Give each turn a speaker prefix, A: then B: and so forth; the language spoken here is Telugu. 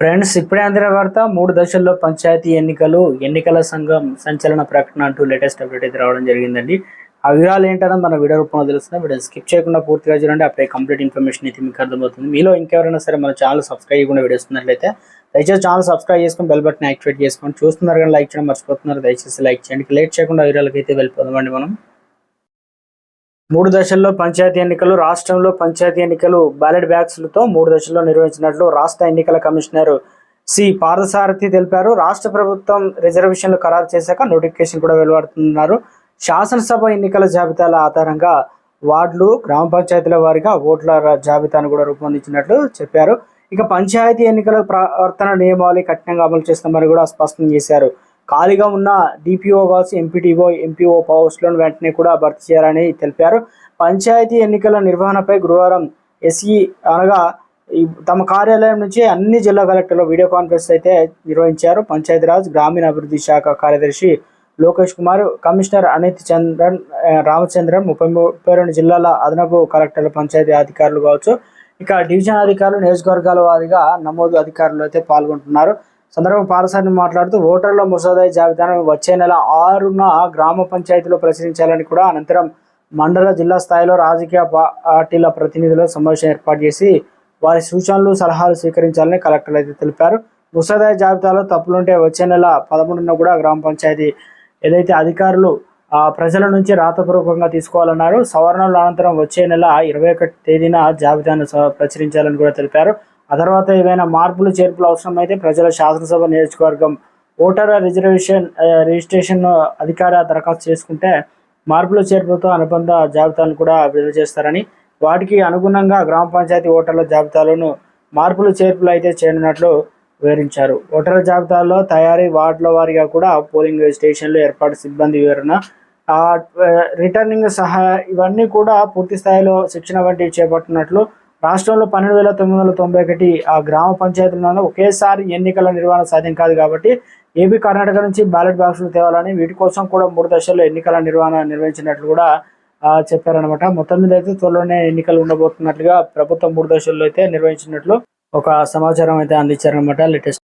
A: ఫ్రెండ్స్ ఇప్పుడే అందిన వార్త మూడు దశల్లో పంచాయతీ ఎన్నికలు ఎన్నికల సంఘం సంచలన ప్రకటన అంటూ లేటెస్ట్ అప్డేట్ అయితే రావడం జరిగిందండి. ఆ వివరాలు ఏంటన్నది మన వీడియో రూపంలో తెలుస్తుంది. వీడియో స్కిప్ చేయకుండా పూర్తిగా చూడండి. అప్పుడే కంప్లీట్ ఇన్ఫర్మేషన్ అయితే మీకు అర్థమవుతుంది. మీలో ఇంకెవరైనా సరే మన ఛానల్ సబ్స్క్రైబ్ చేయకుండా వీడియో దయచేసి ఛానల్ సబ్స్క్రైబ్ చేసుకొని బెల్ బటన్ యాక్టివేట్ చేసుకోండి. చూస్తున్నారు కానీ లైక్ చేయడం మర్చిపోతున్నారు. దయచేసి లైక్ చేయండి. లేట్ చేయకుండా వివరాలకి అయితే వెళ్ళిపోదామండి మనం. మూడు దశల్లో పంచాయతీ ఎన్నికలు రాష్ట్రంలో పంచాయతీ ఎన్నికలు బ్యాలెట్ బ్యాగ్స్లతో మూడు దశల్లో నిర్వహించినట్లు రాష్ట్ర ఎన్నికల కమిషనర్ సి పార్థసారథి తెలిపారు. రాష్ట్ర ప్రభుత్వం రిజర్వేషన్లు ఖరారు చేశాక నోటిఫికేషన్ కూడా వెలువడుతున్నారు శాసనసభ ఎన్నికల జాబితాల ఆధారంగా వార్డులు గ్రామ పంచాయతీల వారిగా ఓట్ల జాబితాను కూడా రూపొందించినట్లు చెప్పారు. ఇక పంచాయతీ ఎన్నికల ప్రవర్తన నియమావళి కఠినంగా అమలు చేస్తామని కూడా స్పష్టం చేశారు. ఖాళీగా ఉన్న డిపిఓ వాల్స్ ఎంపీటీఓ ఎంపీఓ పోస్టులను వెంటనే కూడా భర్తీ చేయాలని తెలిపారు. పంచాయతీ ఎన్నికల నిర్వహణపై గురువారం ఎస్ఈ అనగా ఈ తమ కార్యాలయం నుంచి అన్ని జిల్లా కలెక్టర్లు వీడియో కాన్ఫరెన్స్ అయితే నిర్వహించారు. పంచాయతీరాజ్ గ్రామీణాభివృద్ధి శాఖ కార్యదర్శి లోకేష్ కుమార్ కమిషనర్ అనిత్ చంద్రన్ రామచంద్రన్ ముప్పై ముప్పై రెండు జిల్లాల అదనపు కలెక్టర్లు పంచాయతీ అధికారులు కావచ్చు ఇక డివిజన్ అధికారులు నియోజకవర్గాల వారిగా నమోదు అధికారులు అయితే పాల్గొంటున్నారు. సందర్భంగా పారసాని మాట్లాడుతూ ఓటర్ల ముసాదాయి జాబితాను వచ్చే నెల ఆరున గ్రామ పంచాయతీలో ప్రచురించాలని కూడా అనంతరం మండల జిల్లా స్థాయిలో రాజకీయ పార్టీల ప్రతినిధుల సమావేశం ఏర్పాటు చేసి వారి సూచనలు సలహాలు స్వీకరించాలని కలెక్టర్లు అయితే తెలిపారు. ముసాదాయి జాబితాలో తప్పులుంటే వచ్చే నెల పదమూడున కూడా గ్రామ పంచాయతీ ఏదైతే అధికారులు ప్రజల నుంచి రాతపూర్వకంగా తీసుకోవాలన్నారు సవరణల అనంతరం వచ్చే నెల ఇరవై ఒకటి తేదీన జాబితాను స- ప్రచురించాలని కూడా తెలిపారు. ఆ తర్వాత ఏవైనా మార్పులు చేర్పులు అవసరమైతే ప్రజల శాసనసభ నియోజకవర్గం ఓటర్ రిజర్వేషన్ రిజిస్ట్రేషన్ అధికార దరఖాస్తు చేసుకుంటే మార్పులు చేర్పులతో అనుబంధ జాబితాను కూడా విడుదల చేస్తారని వాటికి అనుగుణంగా గ్రామ పంచాయతీ ఓటర్ల జాబితాలను మార్పులు చేర్పులు అయితే చేయనున్నట్లు వివరించారు. ఓటర్ల జాబితాలో తయారీ వార్డుల వారీగా కూడా పోలింగ్ స్టేషన్లు ఏర్పాటు సిబ్బంది వివరణ రిటర్నింగ్ సహా ఇవన్నీ కూడా పూర్తి స్థాయిలో శిక్షణ వంటివి చేపట్టినట్లు రాష్ట్రంలో పన్నెండు వేల తొమ్మిది వందల తొంభై ఒకటి ఆ గ్రామ పంచాయతీలను ఒకేసారి ఎన్నికల నిర్వహణ సాధ్యం కాదు కాబట్టి ఏపీ కర్ణాటక నుంచి బ్యాలెట్ బాక్సులు తేవాలని వీటి కోసం కూడా మూడు దశల్లో ఎన్నికల నిర్వహణ నిర్వహించినట్లు కూడా చెప్పారనమాట మొత్తం మీద అయితే త్వరలోనే ఎన్నికలు ఉండబోతున్నట్లుగా ప్రభుత్వం మూడు దశల్లో అయితే నిర్వహించినట్లు ఒక సమాచారం అయితే అందించారనమాట లేటెస్ట్